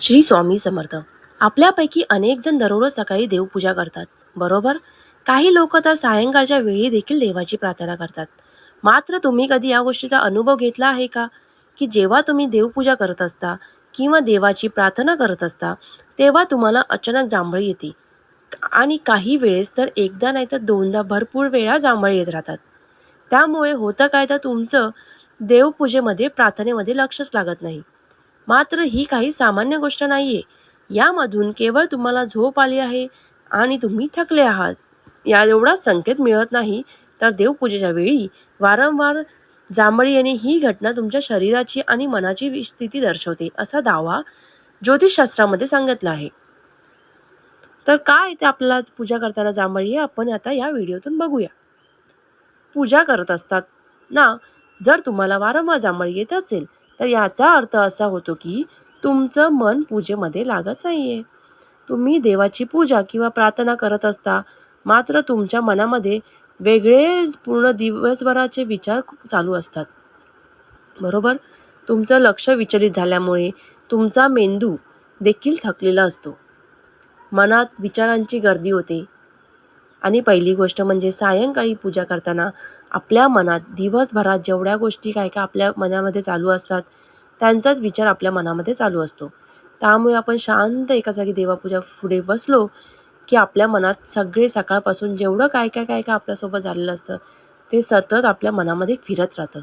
श्री स्वामी समर्थ. आपल्यापैकी अनेक जण दररोज सकाळी देवपूजा करतात बरोबर? काही लोक तर सायंकाळच्या वेळी देखील देवाची प्रार्थना करतात. मात्र तुम्ही कधी या गोष्टीचा अनुभव घेतला आहे का? की जेव्हा तुम्ही देवपूजा करत असता किंवा देवाची प्रार्थना करत असता तेव्हा तुम्हाला अचानक जांभळी येते. आणि काही वेळेस तर एकदा नाही तर दोनदा भरपूर वेळा जांभळी येत राहतात. त्यामुळे होतं काय तर तुमचं देवपूजेमध्ये प्रार्थनेमध्ये लक्षच लागत नाही. मात्र ही काही सामान्य गोष्ट नाही आहे यामधून केवळ तुम्हाला झोप आली आहे आणि तुम्ही थकले आहात. या एवढा संकेत मिळत नाही तर देवपूजेच्या वेळी वारंवार जांभळी येणे ही घटना तुमच्या शरीराची आणि मनाची स्थिती दर्शवते असा दावा ज्योतिषशास्त्रामध्ये सांगितला आहे. तर काय ते आपल्याला पूजा करताना जांभळी आहे आपण आता या व्हिडिओतून बघूया. पूजा करत असतात ना जर तुम्हाला वारंवार जांभळी येत असेल तर याचा अर्थ असा होतो की तुमचं मन पूजेमध्ये लागत नाही आहे तुम्ही देवाची पूजा किंवा प्रार्थना करत असता मात्र तुमच्या मनामध्ये वेगळेच पूर्ण दिवसभराचे विचार चालू असतात. बरोबर? तुमचं लक्ष विचलित झाल्यामुळे तुमचा मेंदू देखील थकलेला असतो. मनात विचारांची गर्दी होते. आणि पहिली गोष्ट म्हणजे सायंकाळी पूजा करताना आपल्या मनात दिवसभरात जेवढ्या गोष्टी काय काय आपल्या मनामध्ये चालू असतात त्यांचाच विचार आपल्या मनामध्ये चालू असतो. त्यामुळे आपण शांत एका जागी देवापूजा पुढे बसलो की आपल्या मनात सगळे सकाळपासून जेवढं काय काय काय काय आपल्यासोबत झालेलं असतं ते सतत आपल्या मनामध्ये फिरत राहतं.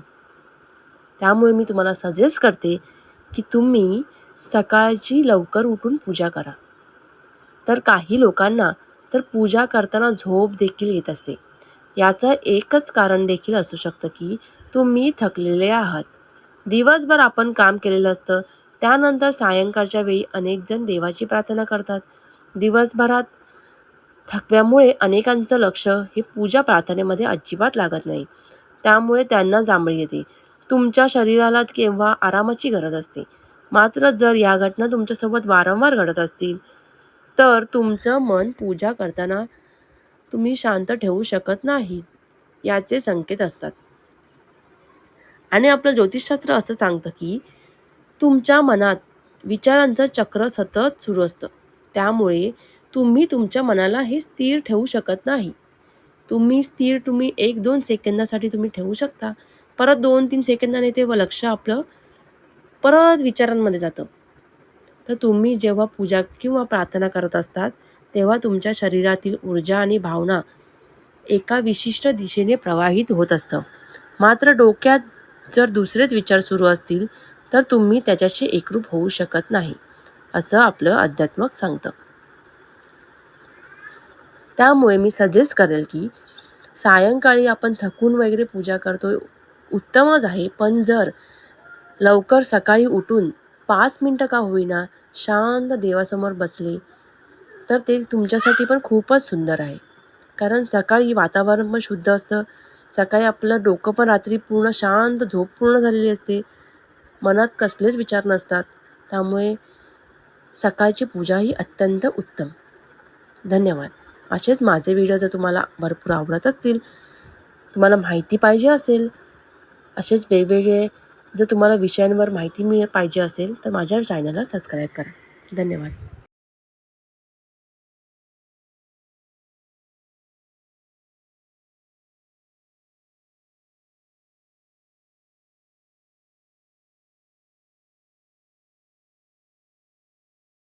त्यामुळे मी तुम्हाला सजेस्ट करते की तुम्ही सकाळची लवकर उठून पूजा करा. तर काही लोकांना तर पूजा करताना झोप देखील येत असते. याचं एकच कारण देखील असू शकतं की तुम्ही थकलेले आहात. दिवसभर आपण काम केलेलं असतं. त्यानंतर सायंकाळच्या वेळी अनेक जण देवाची प्रार्थना करतात. दिवसभरात थकव्यामुळे अनेकांचं लक्ष हे पूजा प्रार्थनेमध्ये अजिबात लागत नाही. त्यामुळे त्यांना जांभळी येते. तुमच्या शरीराला केव्हा आरामाची गरज असते. मात्र जर या घटना तुमच्यासोबत वारंवार घडत असतील तर तुमचं मन पूजा करताना तुम्ही शांत ठेवू शकत नाही याचे संकेत असतात. आणि आपलं ज्योतिषशास्त्र असं सांगतं की तुमच्या मनात विचारांचं चक्र सतत सुरू असतं. त्यामुळे तुम्ही तुमच्या मनाला हे स्थिर ठेवू शकत नाही. तुम्ही स्थिर तुम्ही एक दोन सेकंदासाठी तुम्ही ठेवू शकता. परत दोन तीन सेकंदाने ते लक्ष आपलं परत विचारांमध्ये जातं. तर तुम्ही जेव्हा पूजा किंवा प्रार्थना करत असतात तेव्हा तुमच्या शरीरातील ऊर्जा आणि भावना एका विशिष्ट दिशेने प्रवाहित होत असतं. मात्र डोक्यात जर दुसरेच विचार सुरू असतील तर तुम्ही त्याच्याशी एकरूप होऊ शकत नाही असं आपलं अध्यात्मक सांगतं. त्यामुळे मी सजेस्ट करेल की सायंकाळी आपण थकून वगैरे पूजा करतो उत्तमच आहे. पण जर लवकर सकाळी उठून पाच मिनटं का होईना शांत देवासमोर बसले तर ते तुमच्यासाठी पण खूपच सुंदर आहे. कारण सकाळी वातावरण पण शुद्ध असतं. सकाळी आपलं डोकं पण रात्री पूर्ण शांत झोप पूर्ण झालेली असते. मनात कसलेच विचार नसतात. त्यामुळे सकाळची पूजा ही अत्यंत उत्तम. धन्यवाद. असेच माझे व्हिडिओ जर तुम्हाला भरपूर आवडत असतील तुम्हाला माहिती पाहिजे असेल असेच वेगवेगळे जर तुम्हाला विषयांवर माहिती मिळ पाहिजे असेल तर माझ्या चॅनलला सबस्क्राईब करा. धन्यवाद.